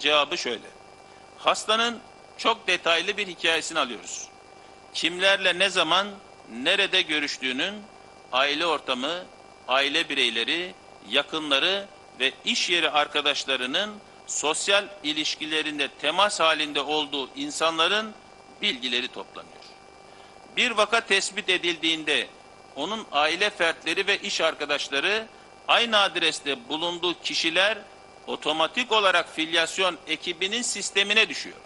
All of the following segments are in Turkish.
cevabı şöyle. Hastanın çok detaylı bir hikayesini alıyoruz. Kimlerle ne zaman, nerede görüştüğünün aile ortamı, aile bireyleri, yakınları ve iş yeri arkadaşlarının sosyal ilişkilerinde temas halinde olduğu insanların bilgileri toplanıyor. Bir vaka tespit edildiğinde onun aile fertleri ve iş arkadaşları aynı adreste bulunduğu kişiler otomatik olarak filyasyon ekibinin sistemine düşüyor.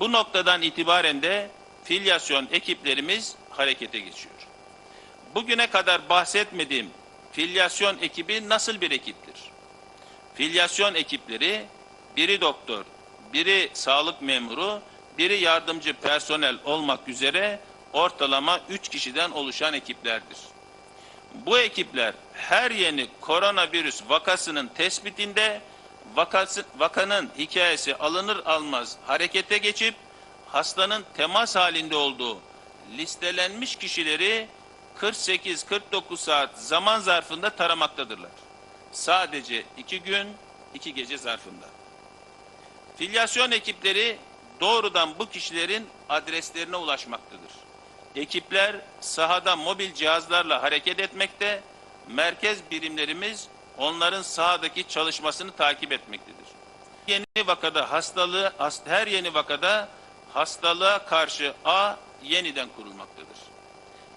Bu noktadan itibaren de filyasyon ekiplerimiz harekete geçiyor. Bugüne kadar bahsetmediğim filyasyon ekibi nasıl bir ekiptir? Filyasyon ekipleri biri doktor, biri sağlık memuru, biri yardımcı personel olmak üzere ortalama 3 kişiden oluşan ekiplerdir. Bu ekipler her yeni koronavirüs vakasının tespitinde vakası, vakanın hikayesi alınır almaz harekete geçip hastanın temas halinde olduğu listelenmiş kişileri 48-49 saat zaman zarfında taramaktadırlar. Sadece iki gün, iki gece zarfında. Filyasyon ekipleri doğrudan bu kişilerin adreslerine ulaşmaktadır. Ekipler sahada mobil cihazlarla hareket etmekte, merkez birimlerimiz onların sahadaki çalışmasını takip etmektedir. Yeni vakada hastalığı, hast- her yeni vakada hastalığa karşı ağ yeniden kurulmaktadır.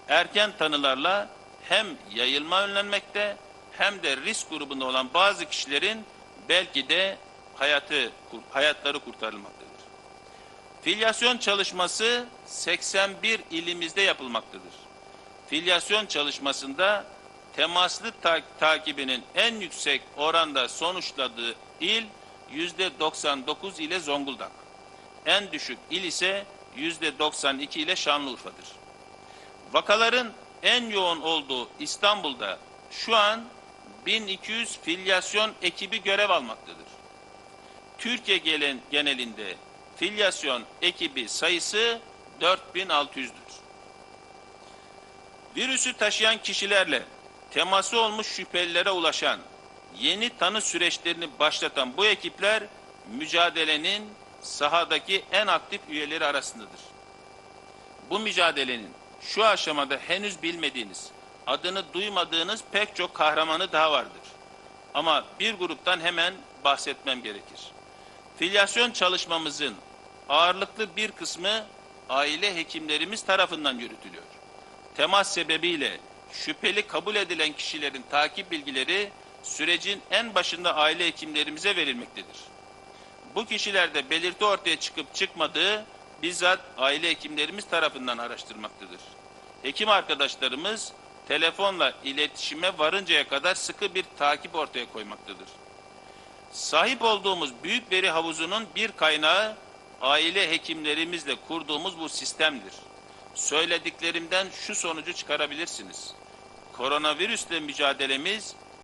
Erken tanılarla hem yayılma önlenmekte hem de risk grubunda olan bazı kişilerin belki de hayatı hayatları kurtarılmaktadır. Filyasyon çalışması 81 ilimizde yapılmaktadır. Filyasyon çalışmasında temaslı ta- takibinin en yüksek oranda sonuçladığı il yüzde 99 ile Zonguldak. En düşük il ise yüzde 92 ile Şanlıurfa'dır. Vakaların en yoğun olduğu İstanbul'da şu an 1200 filyasyon ekibi görev almaktadır. Türkiye gelen, genelinde filyasyon ekibi sayısı 4600'dür. Virüsü taşıyan kişilerle teması olmuş şüphelilere ulaşan, yeni tanı süreçlerini başlatan bu ekipler mücadelenin sahadaki en aktif üyeleri arasındadır. Bu mücadelenin şu aşamada henüz bilmediğiniz, adını duymadığınız pek çok kahramanı daha vardır. Ama bir gruptan hemen bahsetmem gerekir. Filyasyon çalışmamızın ağırlıklı bir kısmı aile hekimlerimiz tarafından yürütülüyor. Temas sebebiyle şüpheli kabul edilen kişilerin takip bilgileri sürecin en başında aile hekimlerimize verilmektedir. Bu kişilerde belirti ortaya çıkıp çıkmadığı bizzat aile hekimlerimiz tarafından araştırmaktadır. Hekim arkadaşlarımız telefonla iletişime varıncaya kadar sıkı bir takip ortaya koymaktadır. Sahip olduğumuz büyük veri havuzunun bir kaynağı aile hekimlerimizle kurduğumuz bu sistemdir. Söylediklerimden şu sonucu çıkarabilirsiniz. Koronavirüsle mücadelemiz